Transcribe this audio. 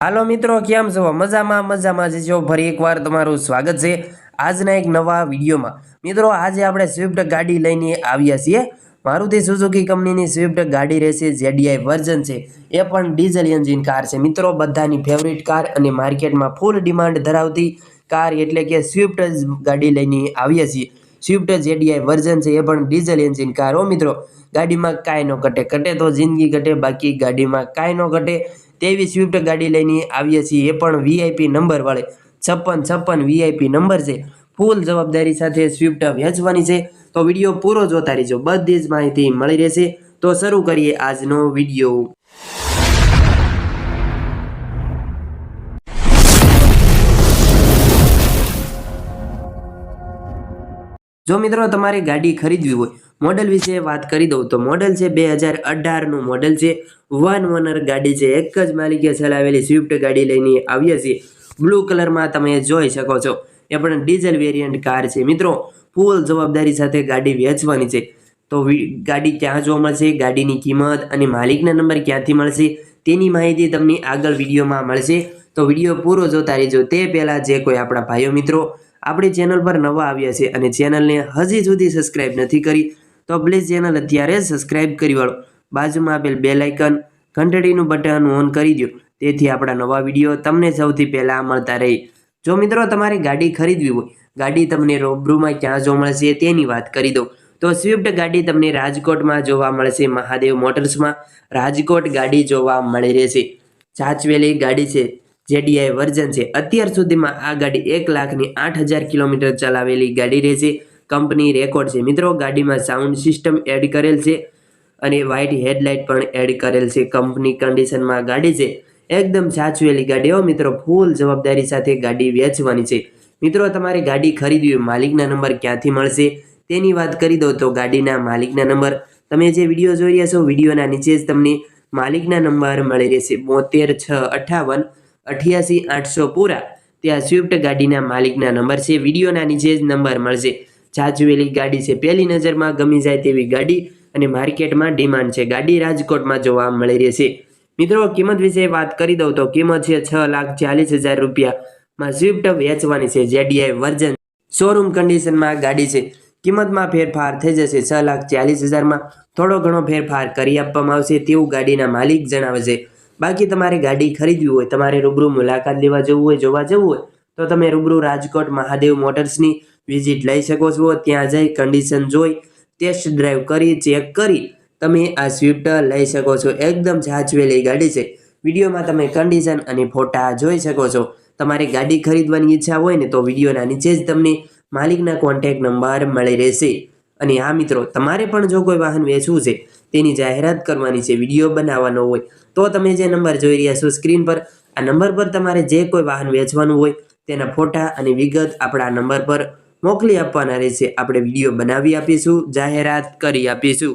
હાલો મિત્રો, કેમ છો? મજામાં મજામાં જે છો? ફરી એકવાર તમારું સ્વાગત છે આજના એક નવા વિડીયોમાં. મિત્રો, આજે આપણે સ્વિફ્ટ ગાડી લઈને આવ્યા છીએ. મારુતિ સુઝુકી કંપનીની સ્વિફ્ટ ગાડી રહેશે જેડીઆઈ વર્ઝન છે. એ પણ ડીઝલ એન્જિન કાર છે. મિત્રો, બધાની ફેવરિટ કાર અને માર્કેટમાં ફૂલ ડિમાન્ડ ધરાવતી કાર એટલે કે સ્વિફ્ટ ગાડી લઈને આવ્યા છીએ. સ્વિફ્ટ જેડીઆઈ વર્ઝન છે, એ પણ ડીઝલ એન્જિન કાર હો મિત્રો. ગાડીમાં કાંઈ ન ઘટે. ઘટે તો જિંદગી ઘટે, બાકી ગાડીમાં કાંઈ ન ઘટે. તેવી સ્વિફ્ટ ગાડી લઈને આવીએ છીએ. એ પણ વીઆઈપી નંબર વાળે. છપ્પન છપ્પન વીઆઈપી નંબર છે. ફૂલ જવાબદારી સાથે સ્વિફ્ટ વેચવાની છે. તો વીડિયો પૂરો જોતા રહેજો. બધી જ માહિતી મળી રહેશે. તો શરૂ કરીએ આજનો વીડિયો. જો મિત્રો તમારે ગાડી ખરીદવી હોય મોડલ વિશે વાત કરી દઉં, તો મોડલ છે બે હજાર અઢારનું મોડલ છે. વન ઓનર ગાડી છે. એક જ માલિકે ચલાવેલી સ્વિફ્ટ ગાડી લઈને આવીએ છીએ. બ્લુ કલરમાં તમે જોઈ શકો છો. એ પણ ડીઝલ વેરિયન્ટ કાર છે. મિત્રો ફૂલ જવાબદારી સાથે ગાડી વેચવાની છે. તો ગાડી ક્યાં જોવા મળશે? ગાડીની કિંમત અને માલિકના નંબર ક્યાંથી મળશે? તેની માહિતી તમને આગળ વિડીયોમાં મળશે. તો વીડિયો પૂરો જોતા રહેજો. તે પહેલાં જે કોઈ આપણા ભાઈઓ મિત્રો આપણી ચેનલ પર નવા આવ્યા છે અને ચેનલને હજી સુધી સબસ્ક્રાઇબ નથી કરી, તો પ્લીઝ ચેનલ અત્યારે સબસ્ક્રાઈબ કરી વાળો. બાજુમાં આપેલ બે લાઇકન ઘંટડીનું બટન ઓન કરી દો તેથી આપણા નવા વીડિયો તમને સૌથી પહેલાં મળતા રહે. જો મિત્રો તમારે ગાડી ખરીદવી હોય, ગાડી તમને રૂબરૂમાં ક્યાં જોવા મળશે તેની વાત કરી દઉં. તો સ્વિફ્ટ ગાડી તમને રાજકોટમાં જોવા મળશે, મહાદેવ મોટર્સમાં રાજકોટ ગાડી જોવા મળી રહેશે. ચાચવેલી ગાડી છે. જેડીઆઈ વર્ઝન છે. અત્યાર સુધીમાં આ ગાડી એક લાખની આઠ હજાર કિલોમીટર ચલાવેલી ગાડી રહેશે. કંપની રેકોર્ડ છે. મિત્રો, ગાડીમાં સાઉન્ડ સિસ્ટમ એડ કરેલ છે અને વ્હાઇટ હેડલાઇટ પણ એડ કરેલ છે. કંપની કન્ડિશનમાં ગાડી છે. એકદમ સાચવેલી ગાડી. હો મિત્રો, ફૂલ જવાબદારી સાથે ગાડી વેચવાની છે. મિત્રો, તમારે ગાડી ખરીદવી માલિકના નંબર ક્યાંથી મળશે તેની વાત કરી દો તો ગાડીના માલિકના નંબર. તમે જે વીડિયો જોઈ રહ્યા છો, વિડીયોના નીચે જ તમને માલિકના નંબર મળી રહેશે. બોતેર છ અઠાવન અઠ્યાસી આઠસો પૂરા. ત્યાં સ્વિફ્ટ ગાડીના માલિકના નંબર છે વિડીયોના નીચે જ નંબર મળશે. જાજવેલી ગાડી છે, પહેલી નજરમાં ગમી જાય તેવી ગાડી અને માર્કેટમાં ડિમાન્ડ છે. ગાડી રાજકોટમાં જોવા મળી રહેશે મિત્રો, કિંમત વિશે વાત કરી દઉં તો કિંમત છે છ લાખ ચાલીસ હજાર રૂપિયામાં સ્વિફ્ટ વેચવાની છે, જેડીઆઈ વર્ઝન શોરૂમ કન્ડિશનમાં ગાડી છે. કિંમતમાં ફેરફાર થઈ જશે છ લાખ ચાલીસ હજારમાં. થોડો ઘણો ફેરફાર કરી આપવામાં આવશે તેવું ગાડીના માલિક જણાવે છે. બાકી તમારે ગાડી ખરીદવી હોય, તમારે રૂબરૂ મુલાકાત લેવા જવું હોય, જોવા જવું હોય, તો તમે રૂબરૂ રાજકોટ મહાદેવ મોટર્સની વિઝિટ લઈ શકો છો. ત્યાં જઈ કન્ડિશન જોઈ ટેસ્ટ ડ્રાઈવ કરી ચેક કરી, તમે આ સ્વિફ્ટ લઈ શકો છો. એકદમ જાચવેલી ગાડી છે. વિડીયોમાં તમે કન્ડિશન અને ફોટા જોઈ શકો છો. તમારે ગાડી ખરીદવાની ઈચ્છા હોય ને, તો વિડીયોના નીચે જ તમને માલિકના કોન્ટેક નંબર મળી રહેશે. અને આ મિત્રો, તમારે પણ જો કોઈ વાહન વેચવું છે, તેની જાહેરાત કરવાની છે, વીડિયો બનાવવાનો હોય, તો તમે જે નંબર જોઈ રહ્યા છો સ્ક્રીન પર, આ નંબર પર તમારે જે કોઈ વાહન વેચવાનું હોય, તેના ફોટા અને વિગત આપણા નંબર પર મોકલી આપવાના રહેશે. આપણે વીડિયો બનાવી આપીશું, જાહેરાત કરી આપીશું.